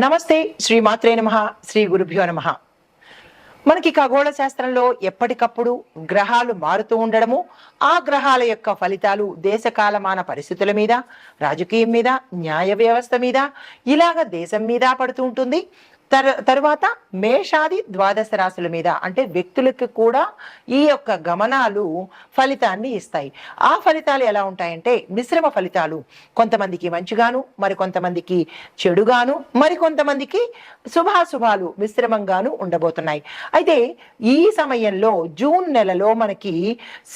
నమస్తే శ్రీ మాత్రే నమ శ్రీ గురుభ్యో నమ. మనకి ఖగోళ శాస్త్రంలో ఎప్పటికప్పుడు గ్రహాలు మారుతూ ఉండడము ఆ గ్రహాల యొక్క ఫలితాలు దేశకాలమాన పరిస్థితుల మీద రాజకీయం మీద న్యాయ వ్యవస్థ మీద ఇలాగ దేశం మీద పడుతూ ఉంటుంది. తర్ తరువాత మేషాది ద్వాదశ రాశుల మీద అంటే వ్యక్తులకు కూడా ఈ యొక్క గమనాలు ఫలితాన్ని ఇస్తాయి. ఆ ఫలితాలు ఎలా ఉంటాయంటే మిశ్రమ ఫలితాలు. కొంతమందికి మంచిగాను మరి కొంతమందికి చెడుగాను మరికొంతమందికి శుభాశుభాలు మిశ్రమంగాను ఉండబోతున్నాయి. అయితే ఈ సమయంలో జూన్ నెలలో మనకి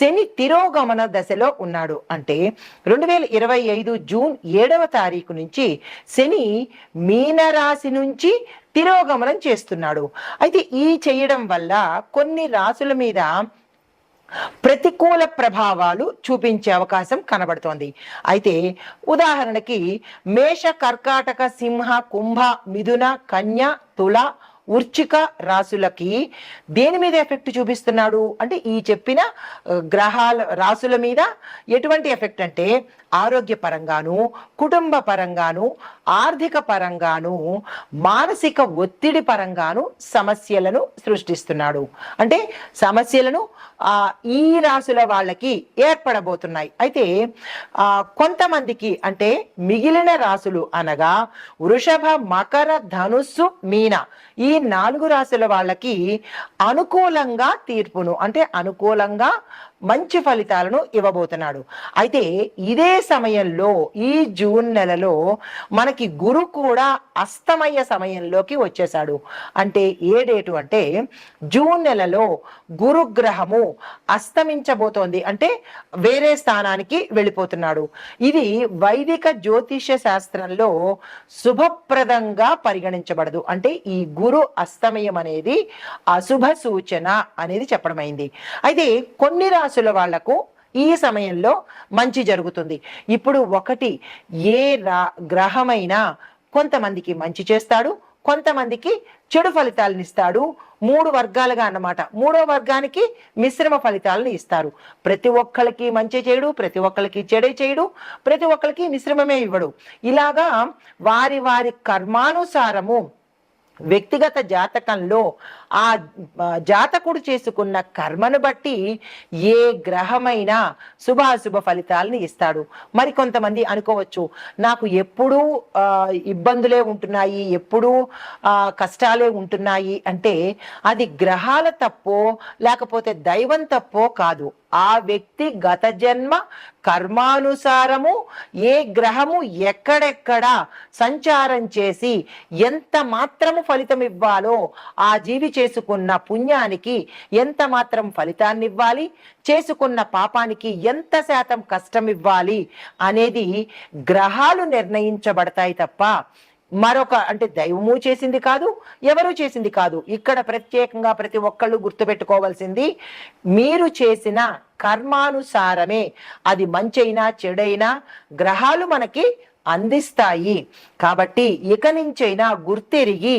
శని తిరోగమన దశలో ఉన్నాడు. అంటే రెండు వేల ఇరవై ఐదు జూన్ ఏడవ తారీఖు నుంచి శని మీనరాశి నుంచి తిరోగమనం చేస్తున్నాడు. అయితే ఈ చేయడం వల్ల కొన్ని రాసుల మీద ప్రతికూల ప్రభావాలు చూపించే అవకాశం కనబడుతోంది. అయితే ఉదాహరణకి మేష కర్కాటక సింహ కుంభ మిథున కన్య తుల ఉర్చిక రాసులకి దేని మీద ఎఫెక్ట్ చూపిస్తున్నాడు? అంటే ఈ చెప్పిన గ్రహాల రాసుల మీద ఎటువంటి ఎఫెక్ట్ అంటే ఆరోగ్య పరంగాను కుటుంబ పరంగాను ఆర్థిక పరంగాను మానసిక ఒత్తిడి పరంగాను సమస్యలను సృష్టిస్తున్నాడు. అంటే సమస్యలను ఈ రాసుల వాళ్ళకి ఏర్పడబోతున్నాయి. అయితే కొంతమందికి అంటే మిగిలిన రాసులు అనగా వృషభ మకర ధనుస్సు మీన ఈ నాలుగు రాసుల వాళ్ళకి అనుకూలంగా తీర్పును అంటే అనుకూలంగా మంచి ఫలితాలను ఇవ్వబోతున్నాడు. అయితే ఇదే సమయంలో ఈ జూన్ నెలలో మనకి గురు కూడా అస్తమయ సమయంలోకి వచ్చేసాడు అంటే ఏ డేటు అంటే జూన్ నెలలో గురుగ్రహము అస్తమించబోతోంది. అంటే వేరే స్థానానికి వెళ్ళిపోతున్నాడు. ఇది వైదిక జ్యోతిష శాస్త్రంలో శుభప్రదంగా పరిగణించబడదు. అంటే ఈ గురు అస్తమయం అనేది అశుభ సూచన అనేది చెప్పడమైంది. అయితే కొన్ని రాశుల వాళ్ళకు ఈ సమయంలో మంచి జరుగుతుంది. ఇప్పుడు ఒకటి ఏ రా గ్రహమైనా కొంతమందికి మంచి చేస్తాడు కొంతమందికి చెడు ఫలితాలను ఇస్తాడు. మూడు వర్గాలుగా అన్నమాట. మూడో వర్గానికి మిశ్రమ ఫలితాలను ఇస్తారు. ప్రతి ఒక్కరికి మంచి చేయడు ప్రతి ఒక్కరికి చెడే చేయడు ప్రతి ఒక్కరికి మిశ్రమమే ఇవ్వడు. ఇలాగా వారి వారి కర్మానుసారము వ్యక్తిగత జాతకంలో ఆ జాతకుడు చేసుకున్న కర్మను బట్టి ఏ గ్రహమైనా శుభాశుభ ఫలితాలను ఇస్తాడు. మరి కొంతమంది అనుకోవచ్చు నాకు ఎప్పుడూ ఇబ్బందులే ఉంటున్నాయి ఎప్పుడూ కష్టాలే ఉంటున్నాయి అంటే అది గ్రహాల తప్పో లేకపోతే దైవం తప్పో కాదు. ఆ వ్యక్తి గత జన్మ కర్మానుసారము ఏ గ్రహము ఎక్కడెక్కడ సంచారం చేసి ఎంత మాత్రము ఫలితం ఇవ్వాలో ఆ జీవి చేసుకున్న పుణ్యానికి ఎంత మాత్రం ఫలితాన్ని ఇవ్వాలి చేసుకున్న పాపానికి ఎంత శాతం కష్టం ఇవ్వాలి అనేది గ్రహాలు నిర్ణయించబడతాయి తప్ప మరొక అంటే దైవము చేసింది కాదు ఎవరు చేసింది కాదు. ఇక్కడ ప్రత్యేకంగా ప్రతి ఒక్కళ్ళు గుర్తుపెట్టుకోవాల్సింది మీరు చేసిన కర్మానుసారమే అది మంచైనా చెడైనా గ్రహాలు మనకి అందిస్తాయి. కాబట్టి ఇక నుంచైనా గుర్తెరిగి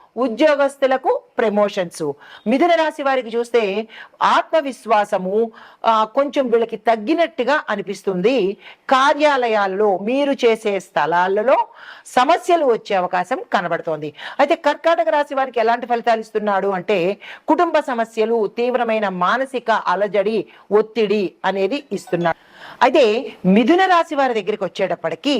ఉద్యోగస్తులకు ప్రమోషన్స్. మిథున రాశి వారికి చూస్తే ఆత్మవిశ్వాసము కొంచెం వీళ్ళకి తగ్గినట్టుగా అనిపిస్తుంది. కార్యాలయాల్లో మీరు చేసే స్థలాలలో సమస్యలు వచ్చే అవకాశం కనబడుతోంది. అయితే కర్కాటక రాశి వారికి ఎలాంటి ఫలితాలు ఇస్తున్నాడు అంటే కుటుంబ సమస్యలు తీవ్రమైన మానసిక అలజడి ఒత్తిడి అనేది ఇస్తున్నాడు అయితే మిథున రాశి వారి దగ్గరికి వచ్చేటప్పటికి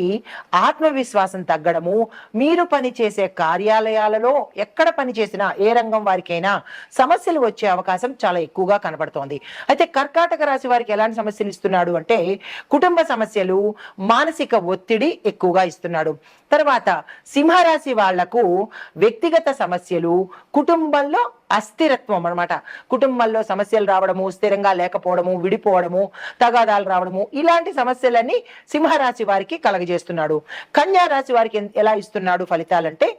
ఆత్మవిశ్వాసం తగ్గడము మీరు పనిచేసే కార్యాలయాలలో ఎక్కడ పని చేసినా ఏ రంగం వారికైనా సమస్యలు వచ్చే అవకాశం చాలా ఎక్కువగా కనబడుతోంది. అయితే కర్కాటక రాశి వారికి ఎలాంటి సమస్యలు ఇస్తున్నాడు అంటే కుటుంబ సమస్యలు మానసిక ఒత్తిడి ఎక్కువగా ఇస్తున్నాడు. తర్వాత సింహరాశి వాళ్ళకు వ్యక్తిగత సమస్యలు కుటుంబంలో అస్థిరత్వం అనమాట కుటుంబంలో సమస్యలు రావడము స్థిరంగా లేకపోవడము విడిపోవడము తగాదాలు రావడము ఇలాంటి సమస్యలన్నీ సింహరాశి వారికి కలగజేస్తున్నాడు. కన్యా రాశి వారికి ఎలా ఇస్తున్నాడు ఫలితాలంటే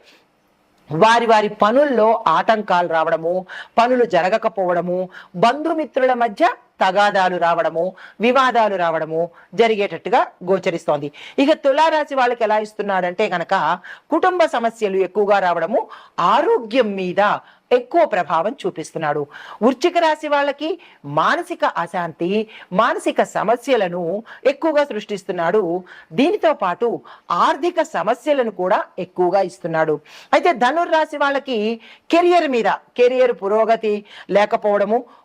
వారి వారి పనుల్లో ఆటంకాలు రావడము పనులు జరగకపోవడము బంధుమిత్రుల మధ్య తగాదాలు రావడము వివాదాలు రావడము జరిగేటట్టుగా గోచరిస్తోంది. ఇక తులారాశి వాళ్ళకి ఎలా ఇస్తున్నాడంటే కనుక కుటుంబ సమస్యలు ఎక్కువగా రావడము ఆరోగ్యం మీద ఎక్కువ ప్రభావం చూపిస్తున్నాడు. వృశ్చిక రాశి వాళ్ళకి మానసిక అశాంతి మానసిక సమస్యలను ఎక్కువగా సృష్టిస్తున్నాడు. దీనితో పాటు ఆర్థిక సమస్యలను కూడా ఎక్కువగా ఇస్తున్నాడు. అయితే ధనుర్రాశి వాళ్ళకి కెరియర్ మీద కెరియర్ పురోగతి లేకపోవడము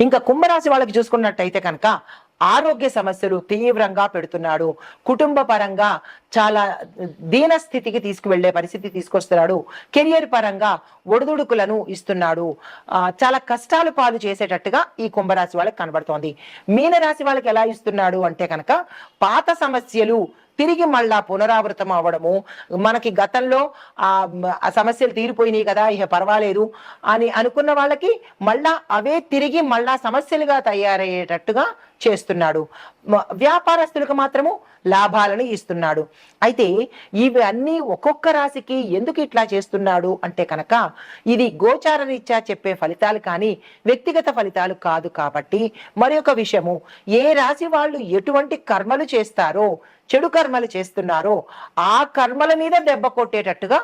ఇంకా కుంభరాశి వాళ్ళకి చూసుకున్నట్టయితే కనుక ఆరోగ్య సమస్యలు తీవ్రంగా పెడుతున్నాడు. కుటుంబ పరంగా చాలా దీన స్థితికి తీసుకువెళ్ళే పరిస్థితి తీసుకొస్తున్నాడు. కెరియర్ పరంగా ఒడిదుడుకులను ఇస్తున్నాడు. చాలా కష్టాలు పాలు చేసేటట్టుగా ఈ కుంభరాశి వాళ్ళకి కనబడుతోంది. మీనరాశి వాళ్ళకి ఎలా ఇస్తున్నాడు అంటే కనుక పాత సమస్యలు తిరిగి మళ్ళా పునరావృతం అవ్వడము. మనకి గతంలో ఆ ఆ సమస్యలు తీరిపోయినాయి కదా ఇక పర్వాలేదు అని అనుకున్న వాళ్ళకి మళ్ళా అవే తిరిగి మళ్ళా సమస్యలుగా తయారయ్యేటట్టుగా చేస్తున్నాడు. వ్యాపారస్తులకు మాత్రము లాభాలను ఇస్తున్నాడు. అయితే ఇవి అన్నీ ఒక్కొక్క రాశికి ఎందుకు ఇట్లా చేస్తున్నాడు అంటే కనుక ఇది గోచార రీత్యా చెప్పే ఫలితాలు కానీ వ్యక్తిగత ఫలితాలు కాదు కాబట్టి మరి ఒక విషయము. ఏ రాశి వాళ్ళు ఎటువంటి కర్మలు చేస్తారో చెడు కర్మలు చేస్తున్నారో ఆ కర్మల మీద దెబ్బ కొట్టేటట్టుగా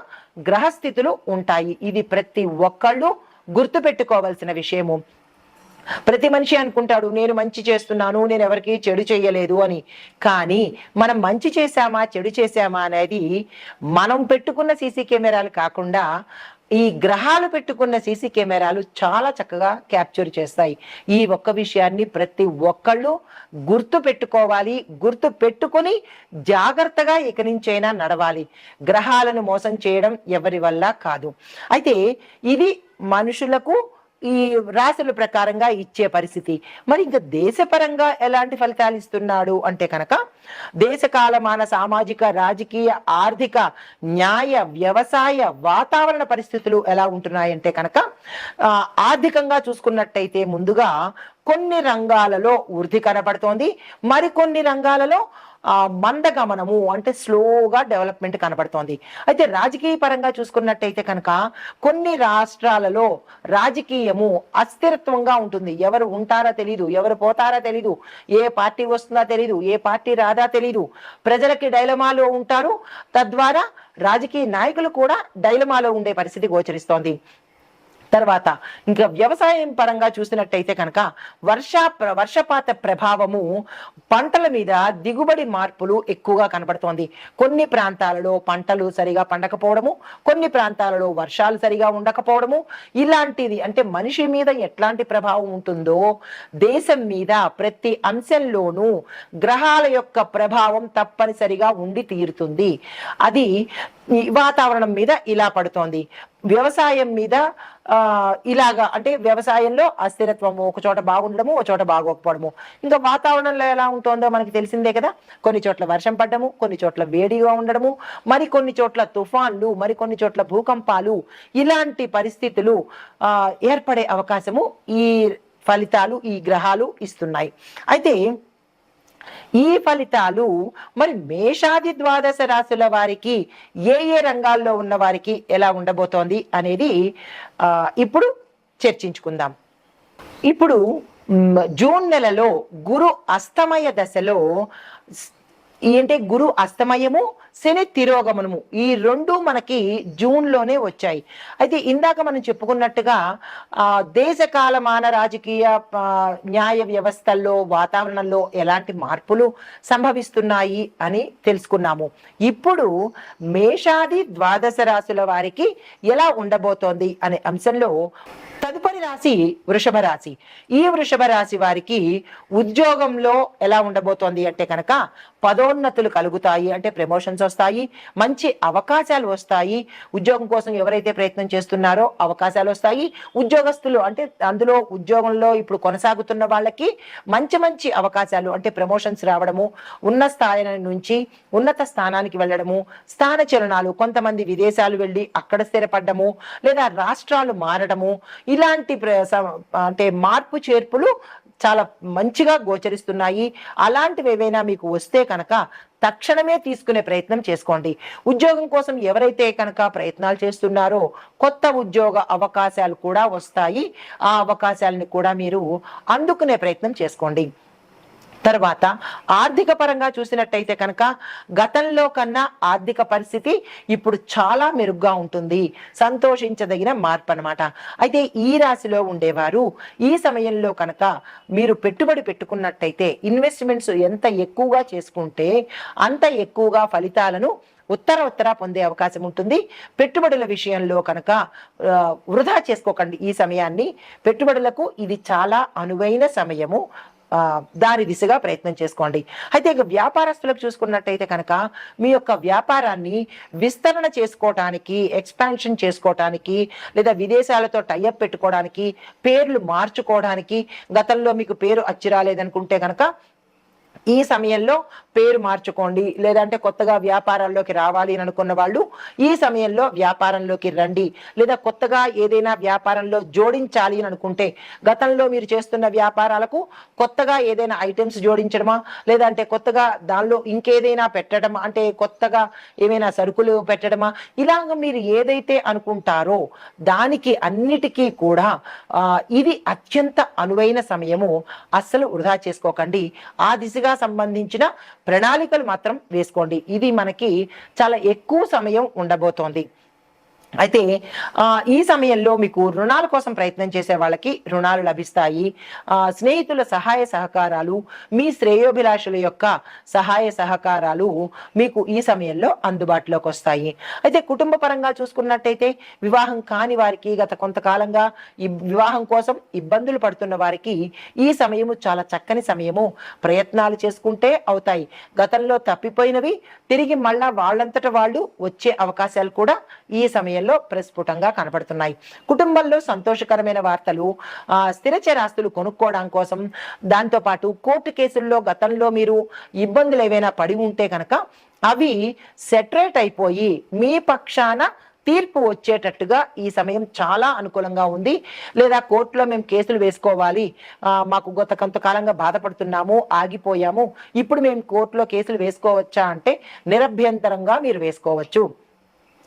గ్రహస్థితులు ఉంటాయి. ఇది ప్రతి ఒక్కళ్ళు గుర్తుపెట్టుకోవాల్సిన విషయము. ప్రతి మనిషి అనుకుంటాడు నేను మంచి చేస్తున్నాను నేను ఎవరికి చెడు చేయలేదు అని. కానీ మనం మంచి చేశామా చెడు చేశామా అనేది మనం పెట్టుకున్న సీసీ కెమెరాలు కాకుండా ఈ గ్రహాలు పెట్టుకున్న సీసీ కెమెరాలు చాలా చక్కగా క్యాప్చర్ చేస్తాయి. ఈ ఒక్క విషయాన్ని ప్రతి ఒక్కళ్ళు గుర్తు పెట్టుకోవాలి గుర్తు పెట్టుకొని జాగ్రత్తగా ఇక నుంచైనా నడవాలి. గ్రహాలను మోసం చేయడం ఎవరి వల్ల కాదు. అయితే ఇది మనుషులకు ఈ రాశుల ప్రకారంగా ఇచ్చే పరిస్థితి. మరి ఇంకా దేశపరంగా ఎలాంటి ఫలితాలు ఇస్తున్నాడు అంటే కనుక దేశకాలమాన సామాజిక రాజకీయ ఆర్థిక న్యాయ వ్యవసాయ వాతావరణ పరిస్థితులు ఎలా ఉంటున్నాయంటే కనుక ఆ, ఆర్థికంగా చూసుకున్నట్టయితే ముందుగా కొన్ని రంగాలలో వృద్ధి కనబడుతోంది. మరికొన్ని రంగాలలో మందగమనము అంటే స్లోగా డెవలప్మెంట్ కనబడుతోంది. అయితే రాజకీయ పరంగా చూసుకున్నట్టయితే కనుక కొన్ని రాష్ట్రాలలో రాజకీయము అస్థిరత్వంగా ఉంటుంది. ఎవరు ఉంటారా తెలీదు ఎవరు పోతారా తెలీదు ఏ పార్టీ వస్తుందా తెలీదు ఏ పార్టీ రాదా తెలీదు. ప్రజలకి డైలమాలో ఉంటారు. తద్వారా రాజకీయ నాయకులు కూడా డైలమాలో ఉండే పరిస్థితి గోచరిస్తోంది. తర్వాత ఇంకా వ్యవసాయం పరంగా చూసినట్టయితే కనుక వర్ష ప్ర- వర్షపాత ప్రభావము పంటల మీద దిగుబడి మార్పులు ఎక్కువగా కనబడుతోంది. కొన్ని ప్రాంతాలలో పంటలు సరిగా పండకపోవడము కొన్ని ప్రాంతాలలో వర్షాలు సరిగా ఉండకపోవడము. ఇలాంటిది అంటే మనిషి మీద ఎట్లాంటి ప్రభావం ఉంటుందో దేశం మీద ప్రతి అంశంలోనూ గ్రహాల యొక్క ప్రభావం తప్పనిసరిగా ఉండి తీరుతుంది. అది వాతావరణం మీద ఇలా పడుతోంది. వ్యవసాయం మీద ఇలాగా అంటే వ్యవసాయంలో అస్థిరత్వము ఒక చోట బాగుండడము ఒక చోట బాగోకపోవడము. ఇంకా వాతావరణంలో ఎలా ఉంటుందో మనకి తెలిసిందే కదా. కొన్ని చోట్ల వర్షం పడ్డము కొన్ని చోట్ల వేడిగా ఉండడము మరి కొన్ని చోట్ల తుఫాన్లు మరి కొన్ని చోట్ల భూకంపాలు ఇలాంటి పరిస్థితులు ఏర్పడే అవకాశము ఈ ఫలితాలు ఈ గ్రహాలు ఇస్తున్నాయి. అయితే ఈ ఫలితాలు మరి మేషాది ద్వాదశ రాశుల వారికి ఏ ఏ రంగాల్లో ఉన్న వారికి ఎలా ఉండబోతోంది అనేది ఆ, ఇప్పుడు చర్చించుకుందాం. ఇప్పుడు జూన్ నెలలో గురు అస్తమయ దశలో ఏంటి? గురు అస్తమయము శని తిరోగమనము. ఈ రెండు మనకి జూన్లోనే వచ్చాయి. అయితే ఇందాక మనం చెప్పుకున్నట్టుగా ఆ రాజకీయ న్యాయ వ్యవస్థల్లో వాతావరణంలో ఎలాంటి మార్పులు సంభవిస్తున్నాయి అని తెలుసుకున్నాము. ఇప్పుడు మేషాది ద్వాదశ రాశుల వారికి ఎలా ఉండబోతోంది అనే అంశంలో తదుపరి రాశి వృషభ రాశి. ఈ వృషభ రాశి వారికి ఉద్యోగంలో ఎలా ఉండబోతోంది అంటే కనుక పదోన్నతులు కలుగుతాయి అంటే ప్రమోషన్స్ వస్తాయి మంచి అవకాశాలు వస్తాయి. ఉద్యోగం కోసం ఎవరైతే ప్రయత్నం చేస్తున్నారో అవకాశాలు వస్తాయి. ఉద్యోగస్తులు అంటే అందులో ఉద్యోగంలో ఇప్పుడు కొనసాగుతున్న వాళ్ళకి మంచి మంచి అవకాశాలు అంటే ప్రమోషన్స్ రావడము ఉన్న స్థాయి నుంచి ఉన్నత స్థానానికి వెళ్ళడము స్థాన చలనాలు కొంతమంది విదేశాలు వెళ్ళి అక్కడ స్థిరపడ్డము లేదా రాష్ట్రాలు మారడము ఇలాంటి ప్ర- స- అంటే మార్పు చేర్పులు చాలా మంచిగా గోచరిస్తున్నాయి. అలాంటివి ఏవైనా మీకు వస్తే కనుక తక్షణమే తీసుకునే ప్రయత్నం చేసుకోండి. ఉద్యోగం కోసం ఎవరైతే కనుక ప్రయత్నాలు చేస్తున్నారో కొత్త ఉద్యోగ అవకాశాలు కూడా వస్తాయి. ఆ అవకాశాలను కూడా మీరు అందుకునే ప్రయత్నం చేసుకోండి. తర్వాత ఆర్థిక పరంగా చూసినట్టయితే కనుక గతంలో కన్నా ఆర్థిక పరిస్థితి ఇప్పుడు చాలా మెరుగ్గా ఉంటుంది. సంతోషించదగిన మార్పు అనమాట అయితే ఈ రాశిలో ఉండేవారు ఈ సమయంలో కనుక మీరు పెట్టుబడి పెట్టుకున్నట్టయితే ఇన్వెస్ట్మెంట్స్ ఎంత ఎక్కువగా చేసుకుంటే అంత ఎక్కువగా ఫలితాలను ఉత్తర ఉత్తర పొందే అవకాశం ఉంటుంది. పెట్టుబడుల విషయంలో కనుక వృధా చేసుకోకండి ఈ సమయాన్ని. పెట్టుబడులకు ఇది చాలా అనువైన సమయము. దాని దిశగా ప్రయత్నం చేసుకోండి. అయితే ఇక వ్యాపారస్తులకు చూసుకున్నట్టయితే కనుక మీ యొక్క వ్యాపారాన్ని విస్తరణ చేసుకోవటానికి ఎక్స్పాన్షన్ చేసుకోవటానికి లేదా విదేశాలతో టైఅప్ పెట్టుకోవడానికి పేర్లు మార్చుకోవడానికి గతంలో మీకు పేరు అచ్చి రాలేదనుకుంటే కనుక ఈ సమయంలో పేరు మార్చుకోండి. లేదంటే కొత్తగా వ్యాపారాల్లోకి రావాలి అని అనుకున్న వాళ్ళు ఈ సమయంలో వ్యాపారంలోకి రండి. లేదా కొత్తగా ఏదైనా వ్యాపారంలో జోడించాలి అని అనుకుంటే గతంలో మీరు చేస్తున్న వ్యాపారాలకు కొత్తగా ఏదైనా ఐటమ్స్ జోడించడమా? లేదంటే కొత్తగా దానిలో ఇంకేదైనా పెట్టడం అంటే కొత్తగా ఏమైనా సరుకులు పెట్టడమా? ఇలాగ మీరు ఏదైతే అనుకుంటారో దానికి అన్నిటికీ కూడా ఇది అత్యంత అనువైన సమయము. అస్సలు వృధా చేసుకోకండి. ఆ దిశగా సంబంధించిన ప్రణాళికలు మాత్రం వేసుకోండి. ఇది మనకి చాలా ఎక్కువ సమయం ఉండబోతోంది. అయితే ఈ సమయంలో మీకు రుణాల కోసం ప్రయత్నం చేసే వాళ్ళకి రుణాలు లభిస్తాయి. స్నేహితుల సహాయ సహకారాలు మీ శ్రేయోభిలాషుల యొక్క సహాయ సహకారాలు మీకు ఈ సమయంలో అందుబాటులోకి వస్తాయి. అయితే కుటుంబ పరంగా చూసుకున్నట్టయితే వివాహం కాని వారికి గత కొంతకాలంగా ఈ వివాహం కోసం ఇబ్బందులు పడుతున్న వారికి ఈ సమయము చాలా చక్కని సమయము. ప్రయత్నాలు చేసుకుంటే అవుతాయి. గతంలో తప్పిపోయినవి తిరిగి మళ్ళా వాళ్ళంతట వాళ్ళు వచ్చే అవకాశాలు కూడా ఈ సమయంలో ప్రస్ఫుటంగా కనపడుతున్నాయి. కుటుంబంలో సంతోషకరమైన వార్తలు ఆ, స్థిర చరాస్తులు కొనుక్కోవడం కోసం దాంతోపాటు కోర్టు కేసుల్లో గతంలో మీరు ఇబ్బందులు ఏవైనా పడి ఉంటే కనుక అవి సెటరేట్ అయిపోయి మీ పక్షాన తీర్పు వచ్చేటట్టుగా ఈ సమయం చాలా అనుకూలంగా ఉంది. లేదా కోర్టులో మేము కేసులు వేసుకోవాలి. మాకు గత కొంతకాలంగా బాధపడుతున్నాము ఆగిపోయాము. ఇప్పుడు మేము కోర్టులో కేసులు వేసుకోవచ్చా అంటే నిరభ్యంతరంగా మీరు వేసుకోవచ్చు.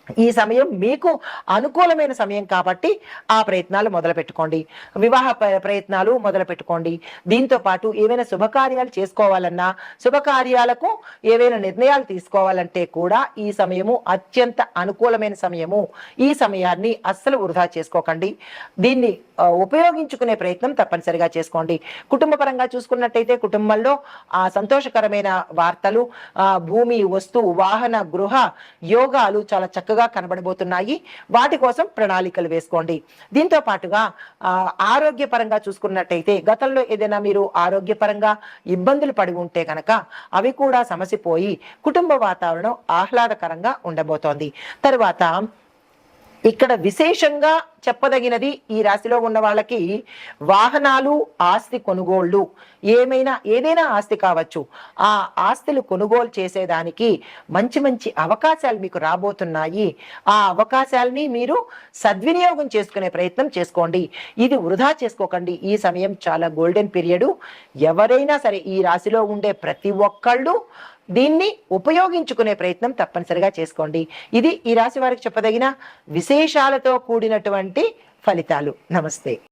ఈ సమయం మీకు అనుకూలమైన సమయం కాబట్టి ఆ ప్రయత్నాలు మొదలు పెట్టుకోండి వివాహ ప్రయత్నాలు మొదలు పెట్టుకోండి దీంతో పాటు ఏవైనా శుభకార్యాలు చేసుకోవాలన్నా శుభకార్యాలకు ఏవైనా నిర్ణయాలు తీసుకోవాలంటే కూడా ఈ సమయము అత్యంత అనుకూలమైన సమయము. ఈ సమయాన్ని అస్సలు వృధా చేసుకోకండి. దీన్ని ఉపయోగించుకునే ప్రయత్నం తప్పనిసరిగా చేసుకోండి. కుటుంబ పరంగా చూసుకున్నట్టయితే కుటుంబంలో ఆ సంతోషకరమైన వార్తలు భూమి వస్తు వాహన గృహ యోగాలు చాలా చక్కగా కనబడబోతున్నాయి. వాటి కోసం ప్రణాళికలు వేసుకోండి. దీంతో పాటుగా ఆ, ఆరోగ్యపరంగా చూసుకున్నట్టయితే గతంలో ఏదైనా మీరు ఆరోగ్యపరంగా ఇబ్బందులు పడి ఉంటే కనుక అవి కూడా సమసిపోయి కుటుంబ వాతావరణం ఆహ్లాదకరంగా ఉండబోతోంది. తర్వాత ఇక్కడ విశేషంగా చెప్పదగినది ఈ రాశిలో ఉన్న వాళ్ళకి వాహనాలు ఆస్తి కొనుగోళ్ళు. ఏమైనా ఏదైనా ఆస్తి కావచ్చు. ఆ ఆస్తులు కొనుగోలు చేసేదానికి మంచి మంచి అవకాశాలు మీకు రాబోతున్నాయి. ఆ అవకాశాలని మీరు సద్వినియోగం చేసుకునే ప్రయత్నం చేసుకోండి. ఇది వృధా చేసుకోకండి. ఈ సమయం చాలా గోల్డెన్ పీరియడ్. ఎవరైనా సరే ఈ రాశిలో ఉండే ప్రతి ఒక్కళ్ళు దీన్ని ఉపయోగించుకునే ప్రయత్నం తప్పనిసరిగా చేసుకోండి. ఇది ఈ రాశి వారికి చెప్పదగిన విశేషాలతో కూడినటువంటి ఫలితాలు. నమస్తే.